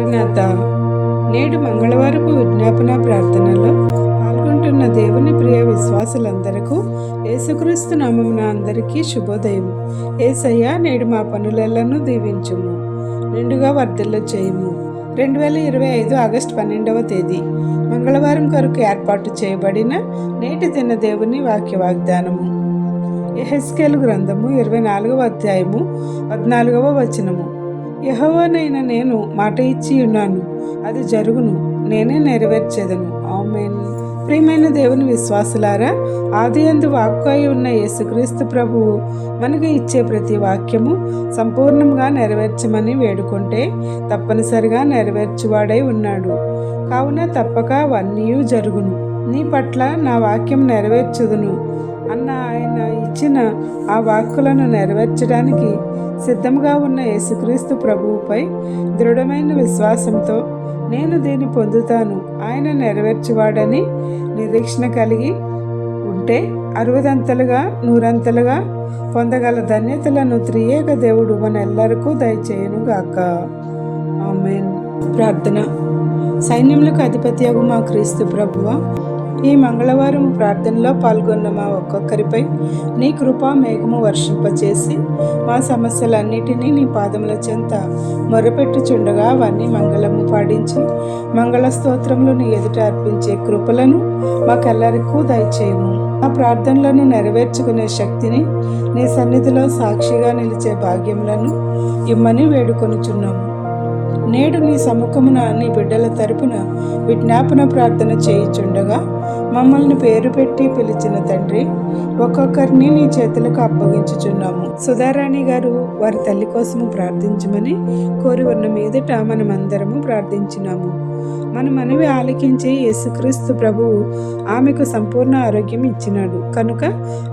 మరణాత నేడు మంగళవారపు విజ్ఞాపన ప్రార్థనలో పాల్గొంటున్న దేవుని ప్రియ విశ్వాసులందరకు యేసుక్రీస్తు నామమున అందరికీ శుభోదయం. ఏసయ్య నేడు మా పనులను దీవించుము. నిండుగా వర్ధిల్ల చేయుము. రెండు వేల ఇరవై ఐదు ఆగస్టు పన్నెండవ తేదీ. మంగళవారం కొరకు ఏర్పాటు చేయబడిన నేటి దిన దేవుని వాక్య వాగ్దానము ఎహెస్కేలు గ్రంథము ఇరవై నాలుగవ అధ్యాయము పద్నాలుగవ వచనము. యహోవనైన నేను మాట ఇచ్చి ఉన్నాను. అది జరుగును. నేనే నెరవేర్చేదను. ఆమెన్. ప్రియమైన దేవుని విశ్వాసులారా ఆది అందు వాక్కాయి ఉన్న యేసుక్రీస్తు ప్రభువు మనకు ఇచ్చే ప్రతి వాక్యము సంపూర్ణంగా నెరవేర్చమని వేడుకుంటే తప్పనిసరిగా నెరవేర్చువాడై ఉన్నాడు. కావున తప్పక అవన్నీ జరుగును. నీ పట్ల నా వాక్యం నెరవేర్చుదును. అన్న ఆయన ఇచ్చిన ఆ వాక్కులను నెరవేర్చడానికి సిద్ధంగా ఉన్న యేసుక్రీస్తు ప్రభువుపై దృఢమైన విశ్వాసంతో నేను దీన్ని పొందుతాను. ఆయన నెరవేర్చువాడని నిరీక్షణ కలిగి ఉంటే అరవదంతలుగా నూరంతలుగా పొందగల ధన్యతలను త్రియేక దేవుడు మన ఎల్లరికూ దయచేయను ఆమెన్. ప్రార్థన. సైన్యములకు అధిపతి మా క్రీస్తు ప్రభువ ఈ మంగళవారం ప్రార్థనలో పాల్గొన్న మా ఒక్కొక్కరిపై నీ కృపా మేఘము వర్షింపచేసి మా సమస్యలన్నిటినీ నీ పాదముల చెంత మొరపెట్టుచుండగా అవన్నీ మంగళము పాడించి మంగళ స్తోత్రములు నీ ఎదుట అర్పించే కృపలను మాకెల్లరికూ దయచేయము. ఆ ప్రార్థనలను నెరవేర్చుకునే శక్తిని నీ సన్నిధిలో సాక్షిగా నిలిచే భాగ్యములను ఇమ్మని వేడుకొనుచున్నాము. నేడు నీ సముఖమున నీ బిడ్డల తరపున విజ్ఞాపన ప్రార్థన చేయుచుండగా మమ్మల్ని పేరు పెట్టి పిలిచిన తండ్రి ఒక్కొక్కరిని నీ చేతులకు అప్పగించుచున్నాము. సుధారాణి గారు వారి తల్లి కోసము ప్రార్థించమని కోరి ఉన్న మీదట మనమందరము ప్రార్థించినాము. మన మనవి ఆలకించి యేసుక్రీస్తు ప్రభువు ఆమెకు సంపూర్ణ ఆరోగ్యం ఇచ్చినాడు. కనుక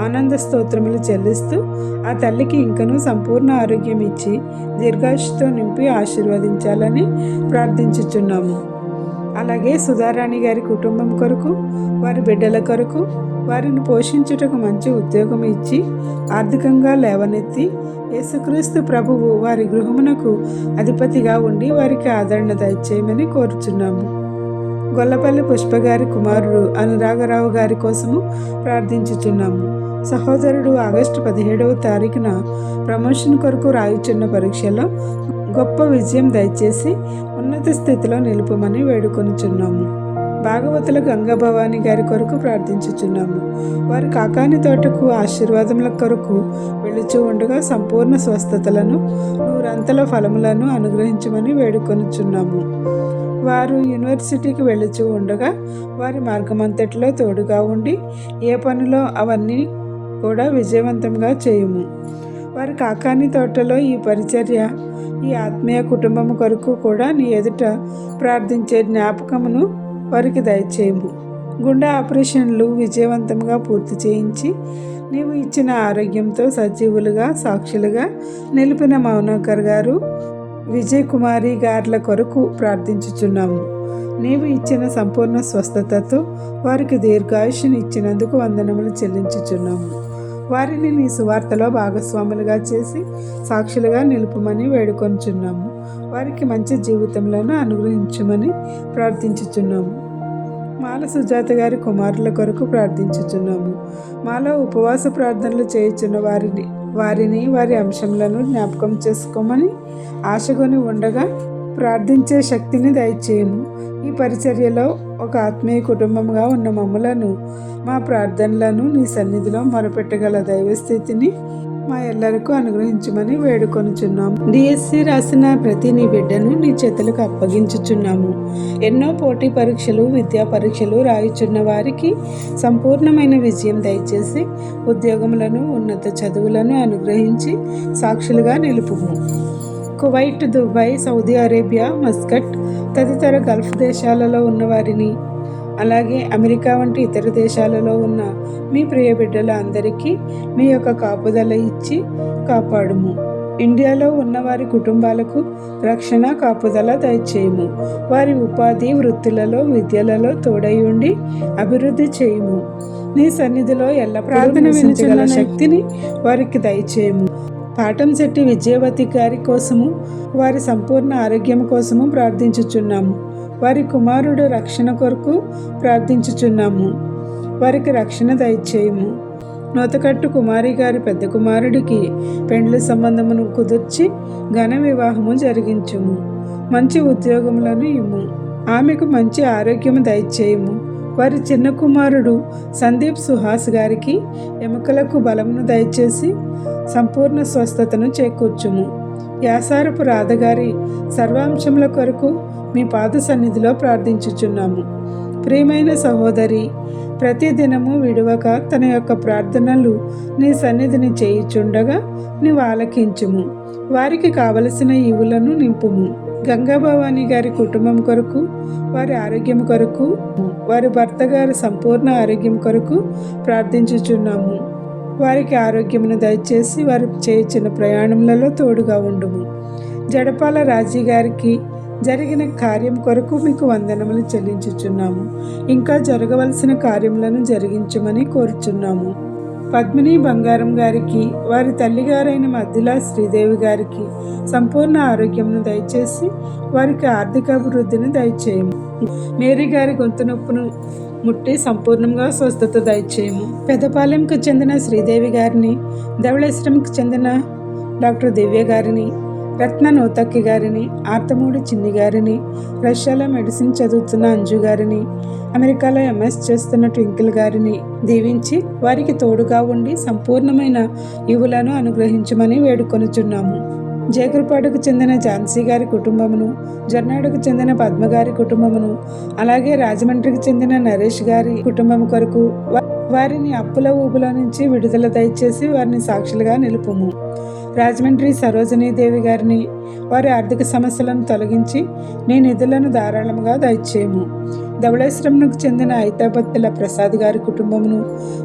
ఆనంద స్తోత్రములు చెల్లిస్తూ ఆ తల్లికి ఇంకనూ సంపూర్ణ ఆరోగ్యం ఇచ్చి దీర్ఘాయుషుతో నింపి ఆశీర్వదించాలని ప్రార్థించుచున్నాము. అలాగే సుధారాణి గారి కుటుంబం కొరకు వారి బిడ్డల కొరకు వారిని పోషించుటకు మంచి ఉద్యోగం ఇచ్చి ఆర్థికంగా లేవనెత్తి యేసుక్రీస్తు ప్రభువు వారి గృహమునకు అధిపతిగా ఉండి వారికి ఆదరణ దయచేయమని కోరుచున్నాము. గొల్లపల్లి పుష్ప గారి కుమారుడు అనురాగరావు గారి కోసము ప్రార్థించుచున్నాము. సహోదరుడు ఆగస్టు పదిహేడవ తారీఖున ప్రమోషన్ కొరకు రాయుచున్న పరీక్షలో గొప్ప విజయం దయచేసి ఉన్నత స్థితిలో నిలుపమని వేడుకొనుచున్నాము. భాగవతుల గంగాభవాని గారి కొరకు ప్రార్థించుచున్నాము. వారి కాకాని తోటకు ఆశీర్వాదముల కొరకు వెళుచు ఉండగా సంపూర్ణ స్వస్థతలను నూరంతల ఫలములను అనుగ్రహించమని వేడుకొనుచున్నాము. వారు యూనివర్సిటీకి వెళుచూ ఉండగా వారి మార్గమంతటిలో తోడుగా ఉండి ఏ పనిలో అవన్నీ కూడా విజయవంతంగా చేయము. వారి కాకాని తోటలో ఈ పరిచర్య ఈ ఆత్మీయ కుటుంబం కొరకు కూడా నీ ఎదుట ప్రార్థించే జ్ఞాపకమును వారికి దయచేయము. గుండె ఆపరేషన్లు విజయవంతంగా పూర్తి చేయించి నీవు ఇచ్చిన ఆరోగ్యంతో సజీవులుగా సాక్షులుగా నిలిపిన మౌనకర్ గారు విజయ్ కుమారి గార్ల కొరకు ప్రార్థించుచున్నాము. నీవు ఇచ్చిన సంపూర్ణ స్వస్థతతో వారికి దీర్ఘాయుషుని ఇచ్చినందుకు వందనములు చెల్లించుచున్నాము. వారిని నీ సువార్తలో భాగస్వాములుగా చేసి సాక్షులుగా నిలుపుమని వేడుకొంచున్నాము. వారికి మంచి జీవితంలోనూ అనుగ్రహించమని ప్రార్థించుచున్నాము. మాల సుజాత గారి కుమారుల కొరకు ప్రార్థించుచున్నాము. మాలో ఉపవాస ప్రార్థనలు చేయుచున్న వారిని వారిని వారి అంశంలను జ్ఞాపకం చేసుకోమని ఆశగొని ఉండగా ప్రార్థించే శక్తిని దయచేయము. ఈ పరిచర్యలో ఒక ఆత్మీయ కుటుంబంగా ఉన్న మమ్మలను మా ప్రార్థనలను నీ సన్నిధిలో మొరపెట్టగల దైవస్థితిని మా ఎల్లరికూ అనుగ్రహించమని వేడుకొనుచున్నాము. డిఎస్సి రాసిన ప్రతి నీ బిడ్డను నీ చేతులకు అప్పగించుచున్నాము. ఎన్నో పోటీ పరీక్షలు విద్యా పరీక్షలు రాయుచున్న వారికి సంపూర్ణమైన విజయం దయచేసి ఉద్యోగములను ఉన్నత చదువులను అనుగ్రహించి సాక్షులుగా నిలుపుము. Kuwait Dubai Saudi Arabia Muscat తదితర గల్ఫ్ దేశాలలో ఉన్నవారిని అలాగే అమెరికా వంటి ఇతర దేశాలలో ఉన్న మీ ప్రియ బిడ్డల అందరికీ మీ యొక్క కాపుదల ఇచ్చి కాపాడుము. ఇండియాలో ఉన్న వారి కుటుంబాలకు రక్షణ కాపుదల దయచేయము. వారి ఉపాధి వృత్తులలో విద్యలలో తోడై ఉండి అభివృద్ధి చేయుము. నీ సన్నిధిలో ఎల్ల ప్రార్థన శక్తిని వారికి దయచేయము. పాటంశెట్టి విజయవతి గారి కోసము వారి సంపూర్ణ ఆరోగ్యం కోసము ప్రార్థించుచున్నాము. వారి కుమారుడు రక్షణ కొరకు ప్రార్థించుచున్నాము. వారికి రక్షణ దయచేయము. నూతకట్టు కుమారి గారి పెద్ద కుమారుడికి పెండ్లి సంబంధమును కుదుర్చి ఘన వివాహము జరిగించుము. మంచి ఉద్యోగములను ఇమ్ము. ఆమెకు మంచి ఆరోగ్యము దయచేయము. వారి చిన్న కుమారుడు సందీప్ సుహాస్ గారికి ఎముకలకు బలమును దయచేసి సంపూర్ణ స్వస్థతను చేకూర్చుము. యాసారపు రాధగారి సర్వాంశముల కొరకు మీ పాద సన్నిధిలో ప్రార్థించుచున్నాము. ప్రియమైన సహోదరి ప్రతిదినము విడువక తన యొక్క ప్రార్థనలు నీ సన్నిధిని చేయుచుండగా నీవు ఆలకించుము. వారికి కావలసిన ఈవులను నింపుము. గంగాభవాని గారి కుటుంబం కొరకు వారి ఆరోగ్యం కొరకు వారి భర్త గారి సంపూర్ణ ఆరోగ్యం కొరకు ప్రార్థించుచున్నాము. వారికి ఆరోగ్యమును దయచేసి వారు చేయించిన ప్రయాణములలో తోడుగా ఉండుము. జడపాల రాజీ గారికి జరిగిన కార్యం కొరకు మీకు వందనములు చెల్లించుచున్నాము. ఇంకా జరగవలసిన కార్యములను జరిగించమని కోరుచున్నాము. పద్మిని బంగారం గారికి వారి తల్లిగారైన మధ్యలా శ్రీదేవి గారికి సంపూర్ణ ఆరోగ్యంను దయచేసి వారికి ఆర్థిక అభివృద్ధిని దయచేయము. మేరీ గారి గొంతు నొప్పును ముట్టి సంపూర్ణంగా స్వస్థత దయచేయము. పెద్దపాలెంకు చెందిన శ్రీదేవి గారిని ధవళేశ్వరంకు చెందిన డాక్టర్ దివ్య గారిని రత్న నూతక్కి గారిని ఆర్తమూడి చిన్ని గారిని రష్యాలో మెడిసిన్ చదువుతున్న అంజు గారిని అమెరికాలో ఎంఎస్ చేస్తున్న ట్వింకిల్ గారిని దీవించి వారికి తోడుగా ఉండి సంపూర్ణమైన ఇవులను అనుగ్రహించమని వేడుకొనుచున్నాము. జేకురపాడుకు చెందిన ఝాన్సీ గారి కుటుంబమును జర్నాడుకు చెందిన పద్మ గారి కుటుంబమును అలాగే రాజమండ్రికి చెందిన నరేష్ గారి కుటుంబం కొరకు వారిని అప్పుల ఊబుల నుంచి విడుదల దయచేసి వారిని సాక్షులుగా నిలుపుము. రాజమండ్రి సరోజినీదేవి గారిని వారి ఆర్థిక సమస్యలను తొలగించి నీ నిధులను ధారాళముగా దయచేయము. ధవళేశ్వరంకు చెందిన ఐతాపత్తుల ప్రసాద్ గారి కుటుంబమును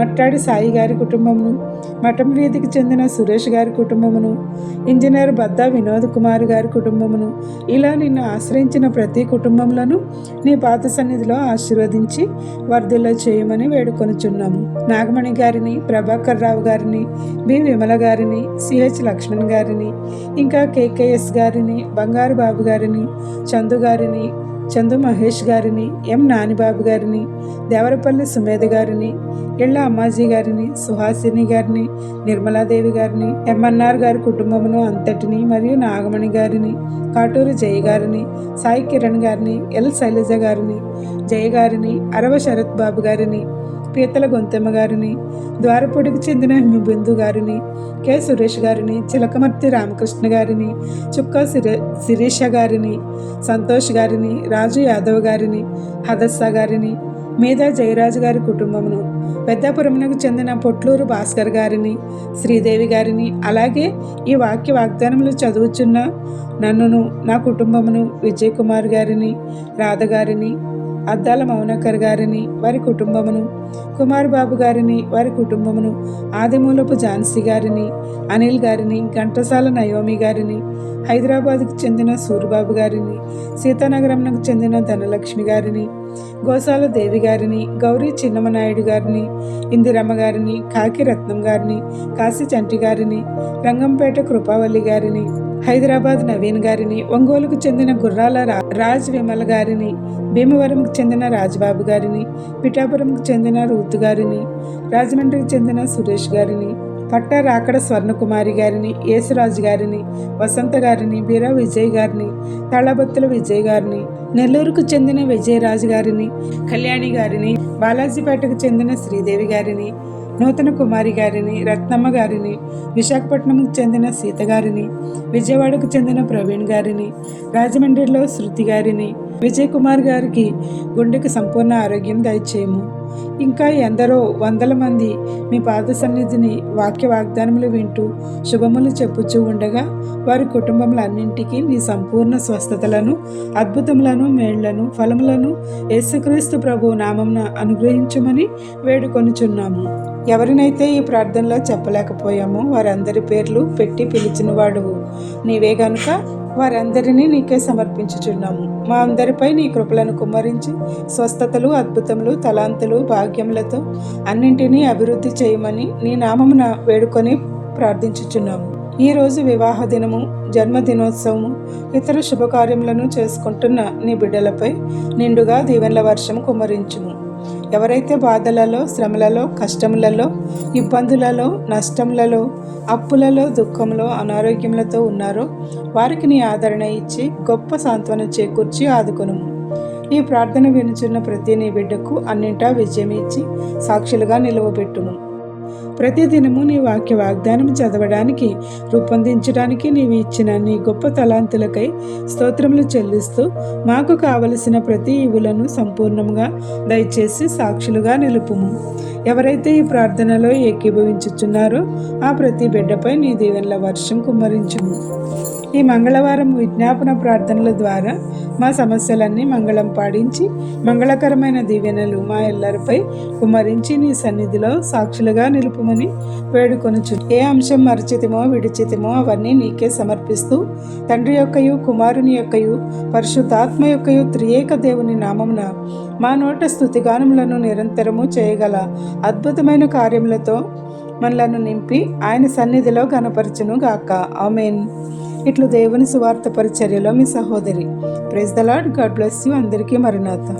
మట్టాడి సాయి గారి కుటుంబమును మఠం వీధికి చెందిన సురేష్ గారి కుటుంబమును ఇంజనీర్ బద్దా వినోద్ కుమార్ గారి కుటుంబమును ఇలా నిన్ను ఆశ్రయించిన ప్రతి కుటుంబములను నీ పాత సన్నిధిలో ఆశీర్వదించి వర్ధుల్లో చేయమని వేడుకొనుచున్నాము. నాగమణి గారిని ప్రభాకర్ రావు గారిని బి. విమల గారిని సిహెచ్ లక్ష్మణ్ గారిని ఇంకా కేకేఎస్ గారిని బంగారు బాబు గారిని చందు గారిని చందు మహేష్ గారిని ఎం నానిబాబు గారిని దేవరపల్లి సుమేధ గారిని ఇళ్ళ అమ్మాజీ గారిని సుహాసిని గారిని నిర్మలాదేవి గారిని ఎంఎన్ఆర్ గారి కుటుంబమును అంతటిని మరియు నాగమణి గారిని కాటూరు జయ గారిని సాయి కిరణ్ గారిని ఎల్ శైలజ గారిని జయ గారిని అరవ శరత్ బాబు గారిని పీతల గొంతెమ్మ గారిని ద్వారపూడికి చెందిన బిందు గారిని కె. సురేష్ గారిని చిలకమర్తి రామకృష్ణ గారిని చుక్క శిరీష గారిని సంతోష్ గారిని రాజు యాదవ్ గారిని హదస్స గారిని మీద జయరాజు గారి కుటుంబమును పెద్దాపురమునకు చెందిన పొట్లూరు భాస్కర్ గారిని శ్రీదేవి గారిని అలాగే ఈ వాక్య వాగ్దానములు చదువుచున్న నన్నును నా కుటుంబమును విజయ్ కుమార్ గారిని రాధ గారిని అద్దాల మౌనకర్ గారిని వారి కుటుంబమును కుమార్ బాబు గారిని వారి కుటుంబమును ఆదిమూలపు ఝాన్సీ గారిని అనిల్ గారిని ఘంటసాల నయోమి గారిని హైదరాబాద్కు చెందిన సూరిబాబు గారిని సీతానగరంకు చెందిన ధనలక్ష్మి గారిని గోసాల దేవి గారిని గౌరీ చిన్నమనాయుడు గారిని ఇందిరమ్మ గారిని కాకి రత్నం గారిని కాశీ చంటి గారిని రంగంపేట కృపావల్లి గారిని హైదరాబాద్ నవీన్ గారిని ఒంగోలుకు చెందిన గుర్రాల రాజ్ విమల్ గారిని భీమవరంకు చెందిన రాజ్బాబు గారిని పిఠాపురంకు చెందిన రూత్ గారిని రాజమండ్రికి చెందిన సురేష్ గారిని పట్ట రాకడ స్వర్ణకుమారి గారిని యేసురాజు గారిని వసంత గారిని బీరా విజయ్ గారిని తళబత్తుల విజయ్ గారిని నెల్లూరుకు చెందిన విజయరాజు గారిని కళ్యాణి గారిని బాలాజీపేటకు చెందిన శ్రీదేవి గారిని నూతన కుమారి గారిని రత్నమ్మ గారిని విశాఖపట్నంకు చెందిన సీత గారిని విజయవాడకు చెందిన ప్రవీణ్ గారిని రాజమండ్రిలో శృతి గారిని విజయ్ కుమార్ గారికి గుండెకు సంపూర్ణ ఆరోగ్యం దయచేయము. ఇంకా ఎందరో వందల మంది మీ పాద సన్నిధిని వాక్య వాగ్దానములు వింటూ శుభములు చెప్పుచూ ఉండగా వారి కుటుంబములన్నింటికీ నీ సంపూర్ణ స్వస్థతలను అద్భుతములను మేళ్ళను ఫలములను యేసుక్రీస్తు ప్రభు నామంన అనుగ్రహించమని వేడుకొనుచున్నాము. ఎవరినైతే ఈ ప్రార్థనలో చెప్పలేకపోయామో వారందరి పేర్లు పెట్టి పిలిచిన వాడువు నీవే గనుక వారందరినీ నీకే సమర్పించుచున్నాము. మా అందరిపై నీ కృపలను కుమ్మరించి స్వస్థతలు అద్భుతములు తలాంతులు భాగ్యములతో అన్నింటినీ అభివృద్ధి చేయమని నీ నామమున వేడుకొని ప్రార్థించుచున్నాము. ఈరోజు వివాహ దినము జన్మదినోత్సవము ఇతర శుభకార్యములను చేసుకుంటున్న నీ బిడ్డలపై నిండుగా దీవెనల వర్షం కుమ్మరించుము. ఎవరైతే బాధలలో శ్రమలలో కష్టములలో ఇబ్బందులలో నష్టములలో అప్పులలో దుఃఖంలో అనారోగ్యములతో ఉన్నారో వారికి నీ ఆదరణ ఇచ్చి గొప్ప సాంత్వన చేకూర్చి ఆదుకును ఈ ప్రార్థన వినుచున్న ప్రతి నీ బిడ్డకు అన్నింటా విజయం ఇచ్చి సాక్షులుగా నిలువబెట్టుము. ప్రతిదినము నీ వాక్య వాగ్దానం చదవడానికి రూపొందించడానికి నీవు ఇచ్చిన నీ గొప్ప తలాంతులకై స్తోత్రములు చెల్లిస్తూ మాకు కావలసిన ప్రతి ఇవులను సంపూర్ణంగా దయచేసి సాక్షులుగా నిలుపుము. ఎవరైతే ఈ ప్రార్థనలో ఏకీభవించుచున్నారో ఆ ప్రతి బిడ్డపై నీ దీవెనల వర్షం కుమ్మరించుము. ఈ మంగళవారం విజ్ఞాపన ప్రార్థనల ద్వారా మా సమస్యలన్నీ మంగళం పాడించి మంగళకరమైన దీవెనలు మా ఎల్లరిపై కుమ్మరించి నీ సన్నిధిలో సాక్షులుగా నిలుపుమని వేడుకొనుచు ఏ అంశం మరచితిమో విడిచితిమో అవన్నీ నీకే సమర్పిస్తూ తండ్రి యొక్కయు కుమారుని యొక్కయు పరిశుద్ధాత్మ యొక్కయు త్రియేక దేవుని నామమున మా నోట స్థుతిగానములను నిరంతరము చేయగల అద్భుతమైన కార్యములతో మనలను నింపి ఆయన సన్నిధిలో గనపరచును గాక. ఆమెన్. ఇట్లు దేవుని సువార్త పరిచర్యలో మీ సహోదరి. Praise the Lord God bless you అందరికీ మరణాత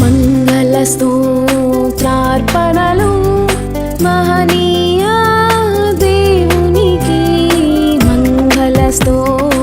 మంగళస్తోత్రార్పణలు మహనీయ దేవునికి మంగళ మంగళస్తోత్రార్పణలు